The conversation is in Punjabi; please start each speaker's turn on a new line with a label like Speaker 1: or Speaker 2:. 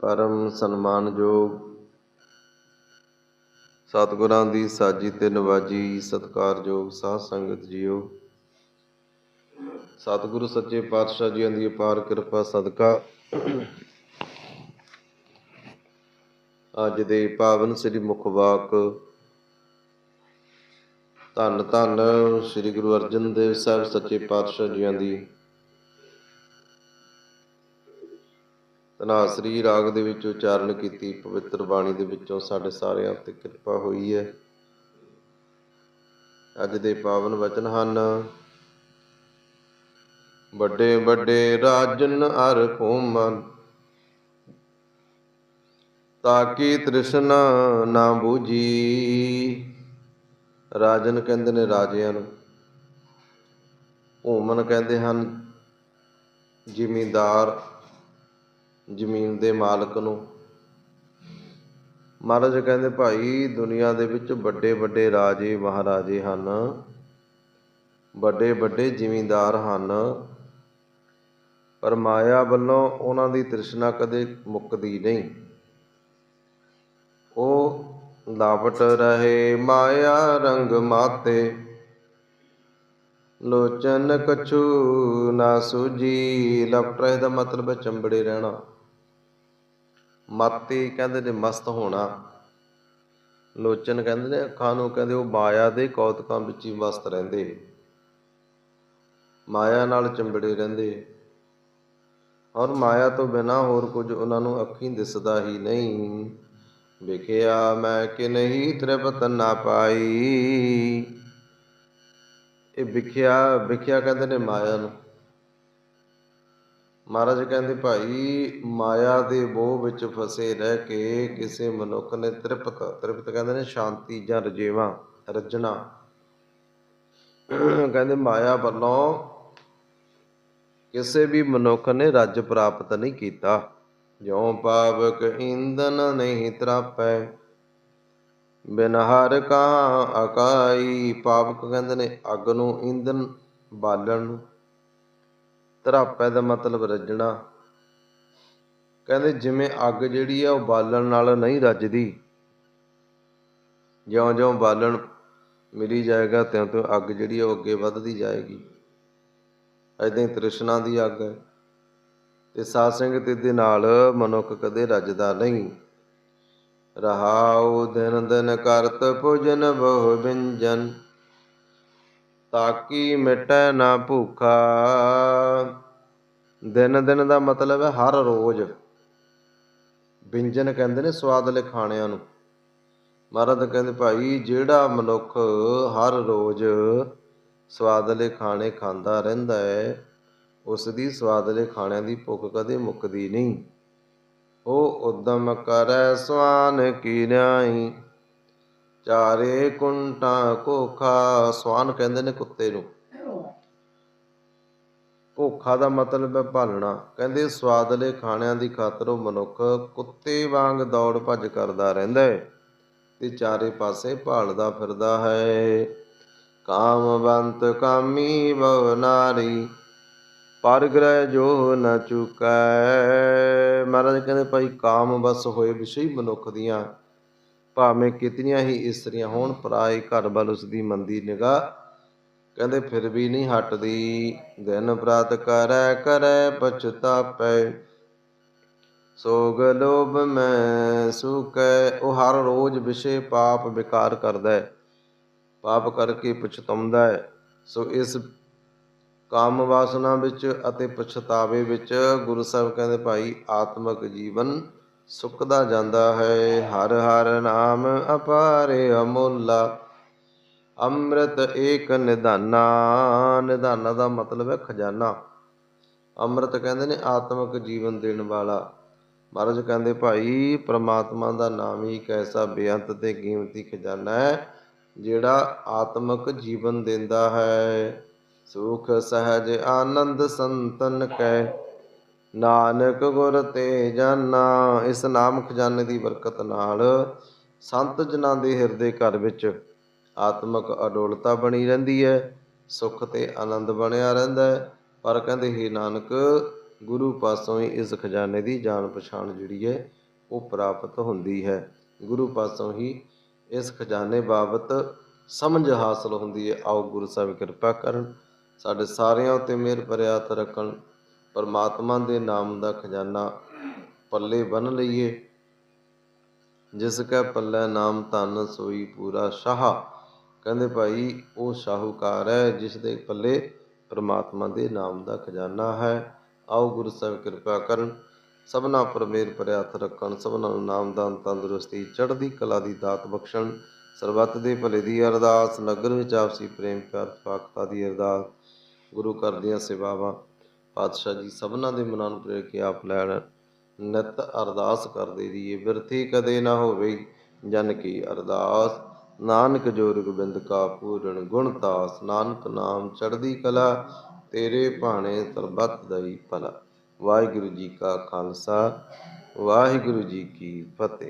Speaker 1: ਪਰਮ ਸਨਮਾਨਯੋਗ ਸਤਿਗੁਰਾਂ ਦੀ ਸਾਜੀ ਤੇ ਨਵਾਜੀ ਸਤਿਕਾਰਯੋਗ ਸਾਧ ਸੰਗਤ ਜੀਓ। ਸਤਿਗੁਰੂ ਸੱਚੇ ਪਾਤਸ਼ਾਹ ਜੀਆਂ ਦੀ ਅਪਾਰ ਕਿਰਪਾ ਸਦਕਾ ਅੱਜ ਦੇ ਪਾਵਨ ਸ੍ਰੀ ਮੁਖਵਾਕ ਧੰਨ ਧੰਨ ਸ੍ਰੀ ਗੁਰੂ ਅਰਜਨ ਦੇਵ ਸਾਹਿਬ ਸੱਚੇ ਪਾਤਸ਼ਾਹ ਜੀਆਂ ਦੀ ਤਨਾਸਰੀ ਰਾਗ ਦੇ ਵਿੱਚ ਉਚਾਰਨ ਕੀਤੀ, ਪਵਿੱਤਰ ਬਾਣੀ ਦੇ ਵਿੱਚੋਂ ਸਾਡੇ ਸਾਰਿਆਂ ਉੱਤੇ ਕਿਰਪਾ ਹੋਈ ਹੈ। ਅੱਜ ਦੇ ਪਾਵਨ ਵਚਨ ਹਨ, ਵੱਡੇ ਵੱਡੇ ਰਾਜਨ ਅਰ ਕੋਮਨ, ਤਾਕੀ ਤ੍ਰਿਸ਼ਨਾ ਨਾ ਬੂਜੀ ਰਾਜਨ ਕਹਿੰਦੇ ਨੇ ਰਾਜਿਆਂ ਨੂੰ, ਭੂਮਨ ਕਹਿੰਦੇ ਹਨ, ਜ਼ਿਮੀਂਦਾਰ ਜ਼ਮੀਨ ਦੇ ਮਾਲਕ ਨੂੰ। ਮਹਾਰਾਜ ਕਹਿੰਦੇ, ਭਾਈ, ਦੁਨੀਆ ਦੇ ਵਿੱਚ ਵੱਡੇ ਵੱਡੇ ਰਾਜੇ, ਮਹਾਰਾਜੇ ਹਨ। ਵੱਡੇ ਵੱਡੇ ਜ਼ਿਮੀਂਦਾਰ ਹਨ। ਪਰ ਮਾਇਆ ਵੱਲੋਂ ਉਹਨਾਂ ਦੀ ਤ੍ਰਿਸ਼ਨਾ ਕਦੇ ਮੁੱਕਦੀ ਨਹੀਂ। ਉਹ ਲਾਵਟ ਰਹੇ ਮਾਇਆ ਰੰਗ ਮਾਤੇ। ਲੋਚਨ ਕਛੂ ਨਾ ਸੂਜੀ ਲਪਟ ਰਹੇ ਦਾ ਮਤਲਬ ਹੈ ਚੰਬੜੇ ਰਹਿਣਾ। ਮਾਤੇ ਕਹਿੰਦੇ ਨੇ ਮਸਤ ਹੋਣਾ। ਲੋਚਨ ਕਹਿੰਦੇ ਨੇ ਅੱਖਾਂ ਨੂੰ ਕਹਿੰਦੇ, ਉਹ ਮਾਇਆ ਦੇ ਕੌਤਕਾਂ ਵਿੱਚ ਹੀ ਮਸਤ ਰਹਿੰਦੇ। ਮਾਇਆ ਨਾਲ ਚੰਬੜੇ ਰਹਿੰਦੇ। ਔਰ ਮਾਇਆ ਤੋਂ ਬਿਨਾ ਹੋਰ ਕੁਝ ਉਹਨਾਂ ਨੂੰ ਅੱਖੀਂ ਦਿਸਦਾ ਹੀ ਨਹੀਂ। ਵਿਖਿਆ ਮੈਂ ਕਿ ਨਹੀਂ ਤ੍ਰਿਪਤ ਨਾ ਪਾਈ। ਇਹ ਵਿਖਿਆ ਵਿਖਿਆ ਕਹਿੰਦੇ ਨੇ ਮਾਇਆ ਨੂੰ। ਮਹਾਰਾਜ ਕਹਿੰਦੇ, ਭਾਈ, ਮਾਇਆ ਦੇ ਮੋਹ ਵਿੱਚ ਫਸੇ ਰਹਿ ਕੇ ਕਿਸੇ ਮਨੁੱਖ ਨੇ ਤ੍ਰਿਪਤ ਤ੍ਰਿਪਤ ਕਹਿੰਦੇ ਨੇ ਸ਼ਾਂਤੀ ਜਾਂ ਰਜੇਵਾ, ਰਜਣਾ। ਕਹਿੰਦੇ, ਮਾਇਆ ਵੱਲੋਂ ਕਿਸੇ ਵੀ ਮਨੁੱਖ ਨੇ ਰੱਜ ਪ੍ਰਾਪਤ ਨਹੀਂ ਕੀਤਾ। ਜਿਉ ਪਾਵਕ ਇੰਦਨ ਨਹੀਂ ਤਰਾਪੈ, ਬਿਨ ਹਰ ਕਾ ਅਕਾਈ। ਪਾਵਕ ਕਹਿੰਦੇ ਨੇ, ਅੱਗ ਨੂੰ ਇੰਦਨ ਬਾਲਣ ਨੂੰ ਧਰਾਪੈ ਦਾ ਮਤਲਬ ਰੱਜਣਾ। ਕਹਿੰਦੇ ਜਿਵੇਂ ਅੱਗ ਜਿਹੜੀ ਆ ਉਹ ਬਾਲਣ ਨਾਲ ਨਹੀਂ ਰੱਜਦੀ। ਜਿਉਂ-ਜਿਉਂ ਬਾਲਣ ਮਿਲੀ ਜਾਏਗਾ, ਤਿਉਂ-ਤਿਉਂ ਅੱਗ ਜਿਹੜੀ ਆ ਉਹ ਅੱਗੇ ਵੱਧਦੀ ਜਾਏਗੀ। ਐਦਾਂ ਹੀ ਤ੍ਰਿਸ਼ਨਾ ਦੀ ਅੱਗ ਹੈ। ਤੇ ਸਾਧ ਸੰਗਤ ਦੇ ਨਾਲ ਮਨੁੱਖ ਕਦੇ ਰੱਜਦਾ ਨਹੀਂ। ਰਹਾਉ ਦਿਨ ਦਿਨ ਕਰਤ ਭੋਜਨ ਬਹੁ ਵਿੰਜਨ। ਤਾਕੀ ਮਿਟੈ ਨਾ ਭੂਖਾ। ਦਿਨ ਦਿਨ ਦਾ ਮਤਲਬ ਹੈ ਹਰ ਰੋਜ਼। ਵਿੰਜਨ ਕਹਿੰਦੇ ਨੇ ਸਵਾਦਲੇ ਖਾਣਿਆਂ ਨੂੰ। ਮਹਾਰਾਜ ਕਹਿੰਦੇ, ਭਾਈ, ਜਿਹੜਾ ਮਨੁੱਖ ਹਰ ਰੋਜ਼ ਸਵਾਦਲੇ ਖਾਣੇ ਖਾਂਦਾ ਰਹਿੰਦਾ ਹੈ ਉਸ ਦੀ ਸਵਾਦਲੇ ਖਾਣਿਆਂ ਦੀ ਭੁੱਖ ਕਦੇ ਮੁੱਕਦੀ ਨਹੀਂ। ਉਹ ਉਦਮ ਕਰੈ ਸਵਾਨ ਕੀ ਨਿਆਈ ਚਾਰੇ ਕੁੰਟਾਂ ਕੋਖਾ, ਸਵਾਨ ਕਹਿੰਦੇ ਨੇ ਕੁੱਤੇ ਨੂੰ। ਭੁੱਖਾ ਦਾ ਮਤਲਬ ਹੈ ਭਾਲਣਾ। ਕਹਿੰਦੇ ਸਵਾਦਲੇ ਖਾਣਿਆਂ ਦੀ ਖਾਤਰ ਉਹ ਮਨੁੱਖ ਕੁੱਤੇ ਵਾਂਗ ਦੌੜ ਭੱਜ ਕਰਦਾ ਰਹਿੰਦਾ ਹੈ ਤੇ ਚਾਰੇ ਪਾਸੇ ਭਾਲਦਾ ਫਿਰਦਾ ਹੈ। ਕਾਮਵੰਤ ਕਾਮੀ ਬਵ ਨਾਰੀ, ਪਰ ਗ੍ਰਹਿ ਜੋ ਨ ਚੁਕੈ। ਮਹਾਰਾਜ ਕਹਿੰਦੇ ਭਾਈ ਕਾਮ ਬਸ ਹੋਏ ਵਿਸ਼ੇ ਮਨੁੱਖ ਦੀਆਂ। ਭਾਵੇਂ ਕਿਤਨੀਆਂ ਹੀ ਇਸਤਰੀਆਂ ਹੋਣ ਪਰਾਏ ਘਰ ਵੱਲ ਉਸ ਦੀ ਮੰਦੀ ਨਿਗਾਹ, ਕਹਿੰਦੇ ਫਿਰ ਵੀ ਨਹੀਂ ਹਟਦੀ। ਦਿਨ ਪ੍ਰਾਤ ਕਰੈ ਕਰੈ ਪਛਤਾਪੈ। ਸੋਗ ਲੋਭ ਮੈਂ ਸੁਕੈ, ਉਹ ਹਰ ਰੋਜ਼ ਵਿਸ਼ੇ ਪਾਪ ਵਿਕਾਰ ਕਰਦਾ ਹੈ। ਪਾਪ ਕਰਕੇ ਪਛਤਾਉਂਦਾ ਹੈ। ਸੋ ਇਸ ਕਾਮ ਵਾਸਨਾ ਵਿੱਚ ਅਤੇ ਪਛਤਾਵੇ ਵਿੱਚ ਗੁਰੂ ਸਾਹਿਬ ਕਹਿੰਦੇ ਭਾਈ, ਆਤਮਿਕ ਜੀਵਨ ਸੁੱਕਦਾ ਜਾਂਦਾ ਹੈ, ਹਰ ਹਰ ਨਾਮ ਅਪਾਰੇ ਅਮੁੱਲਾ। ਅੰਮ੍ਰਿਤ ਏਕ ਨਿਧਾਨਾ ਨਿਧਾਨਾ ਦਾ ਮਤਲਬ ਹੈ ਖਜ਼ਾਨਾ। ਅੰਮ੍ਰਿਤ ਕਹਿੰਦੇ ਨੇ ਆਤਮਿਕ ਜੀਵਨ ਦੇਣ ਵਾਲਾ। ਮਹਾਰਾਜ ਕਹਿੰਦੇ, ਭਾਈ, ਪ੍ਰਮਾਤਮਾ ਦਾ ਨਾਮ ਹੀ ਇੱਕ ਐਸਾ ਬੇਅੰਤ ਤੇ ਕੀਮਤੀ ਖਜ਼ਾਨਾ ਹੈ, ਜਿਹੜਾ ਆਤਮਿਕ ਜੀਵਨ ਦਿੰਦਾ ਹੈ। ਸੁਖ, ਸਹਜ, ਆਨੰਦ, ਸੰਤਨ ਕੈ ਨਾਨਕ ਗੁਰ ਤੇ ਜਾਨਾ, ਇਸ ਨਾਮ ਖਜ਼ਾਨੇ ਦੀ ਬਰਕਤ ਨਾਲ ਸੰਤ ਜਨਾਂ ਦੇ ਹਿਰਦੇ ਘਰ ਵਿੱਚ ਆਤਮਿਕ ਅਡੋਲਤਾ ਬਣੀ ਰਹਿੰਦੀ ਹੈ, ਸੁਖ ਤੇ ਆਨੰਦ ਬਣਿਆ ਰਹਿੰਦਾ ਹੈ। ਪਰ ਕਹਿੰਦੇ, ਹੀ ਨਾਨਕ, ਗੁਰੂ ਪਾਸੋਂ ਹੀ ਇਸ ਖਜ਼ਾਨੇ ਦੀ ਜਾਣ ਪਛਾਣ ਜਿਹੜੀ ਹੈ, ਉਹ ਪ੍ਰਾਪਤ ਹੁੰਦੀ ਹੈ। ਗੁਰੂ ਪਾਸੋਂ ਹੀ ਇਸ ਖਜ਼ਾਨੇ ਬਾਬਤ ਸਮਝ ਹਾਸਲ ਹੁੰਦੀ ਹੈ। ਆਓ ਗੁਰੂ ਸਾਹਿਬ, ਕਿਰਪਾ ਕਰਨ, ਸਾਡੇ ਸਾਰਿਆਂ ਉੱਤੇ ਮਿਹਰ ਭਰਿਆ ਰੱਖਣ। ਪਰਮਾਤਮਾ ਦੇ ਨਾਮ ਦਾ ਖਜ਼ਾਨਾ ਪੱਲੇ ਬੰਨ ਲਈਏ। ਜਿਸ ਕੈ ਪੱਲੇ ਨਾਮ ਧਨ ਸੋਈ ਪੂਰਾ ਸ਼ਾਹ। ਕਹਿੰਦੇ ਭਾਈ, ਉਹ ਸ਼ਾਹੂਕਾਰ ਹੈ ਜਿਸ ਦੇ ਪੱਲੇ ਪਰਮਾਤਮਾ ਦੇ ਨਾਮ ਦਾ ਖਜ਼ਾਨਾ ਹੈ। ਆਓ ਗੁਰੂ ਸਾਹਿਬ ਕਿਰਪਾ ਕਰਨ, ਸਭਨਾ ਪਰ ਮੇਰ ਭਰਿਆ ਹੱਥ ਰੱਖਣ, ਸਭਨਾ ਨੂੰ ਨਾਮਦਾਨ ਤੰਦਰੁਸਤੀ, ਚੜ੍ਹਦੀ ਕਲਾ ਦੀ ਦਾਤ ਬਖਸ਼ਣ। ਸਰਬੱਤ ਦੇ ਭਲੇ ਦੀ ਅਰਦਾਸ, ਨਗਰ ਵਿੱਚ ਆਪਸੀ ਪ੍ਰੇਮ, ਪਿਆਰ ਪਾਕਤਾ ਦੀ ਅਰਦਾਸ, ਗੁਰੂ ਘਰ ਦੀਆਂ ਸੇਵਾਵਾਂ। ਪਾਤਸ਼ਾਹ ਜੀ ਸਭਨਾ ਦੇ ਮਨਾਂ ਨੂੰ ਪ੍ਰੇਰ ਕੇ ਆਪ ਲੈਣ ਨਿਤ ਅਰਦਾਸ ਕਰਦੇ ਰਹੀਏ। ਬਿਰਥੀ ਕਦੇ ਨਾ ਹੋਵੇ ਜਨ ਕੀ ਅਰਦਾਸ। ਨਾਨਕ ਜੋਰ ਗੋਬਿੰਦ ਕਾ ਪੂਰਨ ਗੁਣਤਾਸ ਨਾਨਕ ਨਾਮ ਚੜ੍ਹਦੀ ਕਲਾ, ਤੇਰੇ ਭਾਣੇ ਸਰਬੱਤ ਦਈ ਭਲਾ। ਵਾਹਿਗੁਰੂ ਜੀ ਕਾ ਖਾਲਸਾ, ਵਾਹਿਗੁਰੂ ਜੀ ਕੀ ਫਤਿਹ।